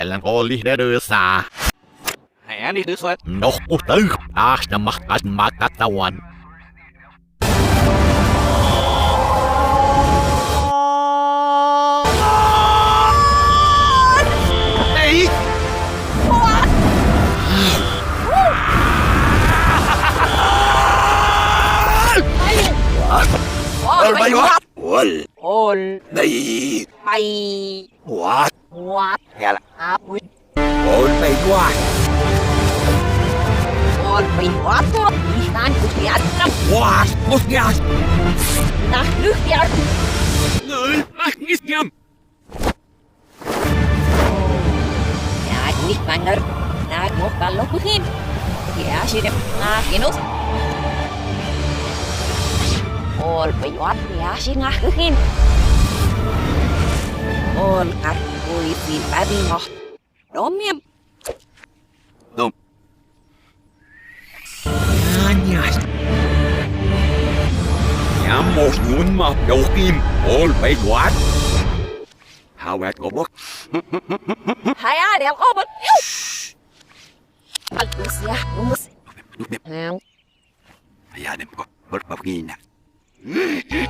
Melancholie der Dösa. Herrlich ist was. Noch gut. Ach, dann macht das mag das dauern. ไปวะโอนโอนไปวะ what? nghe là Áp, quýt. ol mày what, Ol, bay, what? Nan, cút nhạt, năm, what, nghe, nà, nước nhạt. người mắc ít nhầm, Ja, nicht banger. Na, mo ballo ko him. Ya, sirip na kinus. Ol payuat ya si nga him. Ol kar ui pin padi mo. Đốm Zimbabwe. Domnie... Dom... Anyas... Ja một nhún mà đầu kim all way what? How at go book? Hay à đeo có bật. Alcusia, vamos. Hay à đeo có bật bật gì nè.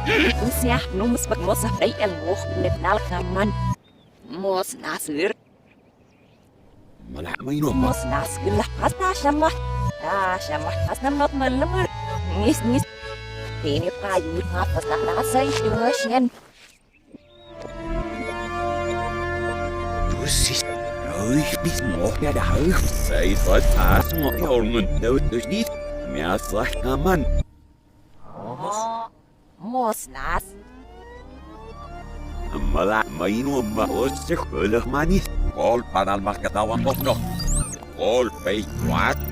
Alcusia, nó mất bật mất sắp đấy em ngủ nếp nal kaman. Mos nasir. nuông mà, Mos nasir lah. Hasta syamah. Ah, syamah. Hasta not malamar. Ngis, ngis. Ini kayu ngapas na nasa yung sien. đứa xí, rồi biết một nhà đã hư, say thật thả ngọt hồn mình đâu được ma la ma in un ma osse quella mani col panal ma che davano no col pei quattro